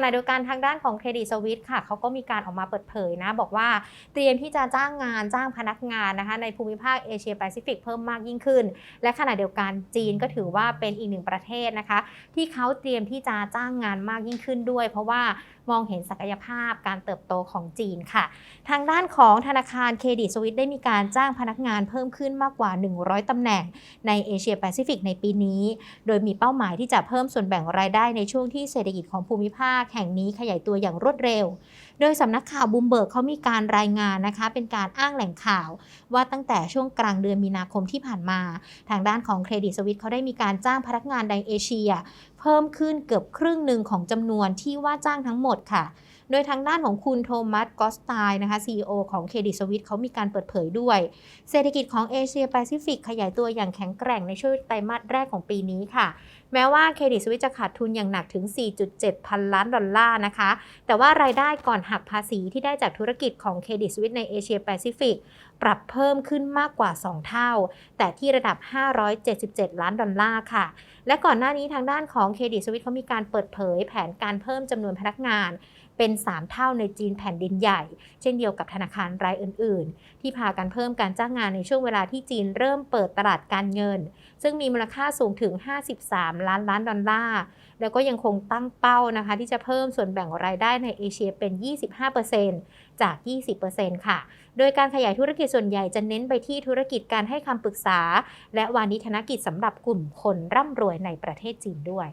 ขณะเดียวกันทางด้านของเครดิตสวิตค่ะเขาก็มีการออกมาเปิดเผยนะ บอกว่าเตรียมที่จะจ้างงานจ้างพนักงานนะคะในภูมิภาคเอเชียแปซิฟิกเพิ่มมากยิ่งขึ้น และขณะเดียวกันจีนก็ถือว่าเป็นอีกหนึ่งประเทศนะคะ ที่เขาเตรียมที่จะจ้างงานมากยิ่งขึ้นด้วย เพราะว่ามองเห็นศักยภาพการเติบโตของจีนค่ะ ทางด้านของธนาคารเครดิตสวิตได้มีการจ้างพนักงานเพิ่มขึ้นมากกว่า 100ตำแหน่งในเอเชียแปซิฟิกในปีนี้ โดยมีเป้าหมายที่จะเพิ่มส่วนแบ่งรายได้ในช่วงที่เศรษฐกิจของภูมิภาคแห่งนี้ขยายตัวอย่างรวดเร็ว โดยสำนักข่าวบูมเบิร์กเขามีการรายงานนะคะ เป็นการอ้างแหล่งข่าว ว่าตั้งแต่ช่วงกลางเดือนมีนาคมที่ผ่านมา ทางด้านของเครดิตสวิตเขาได้มีการจ้างพนักงานในเอเชียเพิ่มขึ้นเกือบครึ่งหนึ่งของจำนวนที่ว่าจ้างทั้งหมดค่ะ โดยทางด้านของคุณโทมัสกอสไตน์นะคะ CEO ของเครดิตสวิตเขามีการเปิดเผยด้วย เศรษฐกิจของเอเชียแปซิฟิกขยายตัวอย่างแข็งแกร่งในช่วงไตรมาสแรกของปีนี้ค่ะ แม้ว่าเครดิตสวิตจะขาดทุนอย่างหนักถึง 4.7 พันล้านดอลลาร์นะคะ แต่ว่ารายได้ก่อนหักภาษีที่ได้จากธุรกิจของเครดิตสวิตในเอเชียแปซิฟิกปรับเพิ่มขึ้นมากกว่า 2 เท่า แต่ที่ระดับ 577 ล้านดอลลาร์ค่ะ และก่อนหน้านี้ทางด้านของเครดิตสวิตเขามีการเปิดเผยแผนการเพิ่มจำนวนพนักงาน เป็น 3 เท่าในจีนแผ่นดินใหญ่ เช่นเดียวกับธนาคารรายอื่น ๆ ที่พากันเพิ่มการจ้างงานในช่วงเวลาที่จีนเริ่มเปิดตลาดการเงิน ซึ่งมีมูลค่าสูงถึง 53 ล้านล้านดอลลาร์แล้วก็ยังคงตั้งเป้านะคะ ที่จะเพิ่มส่วนแบ่งรายได้ในเอเชียเป็น 25%จาก 20%ค่ะ โดยการขยายธุรกิจส่วนใหญ่จะเน้นไปที่ธุรกิจการให้คำปรึกษา และวานิธนกิจสำหรับกลุ่มคนร่ำรวยในประเทศจีนด้วย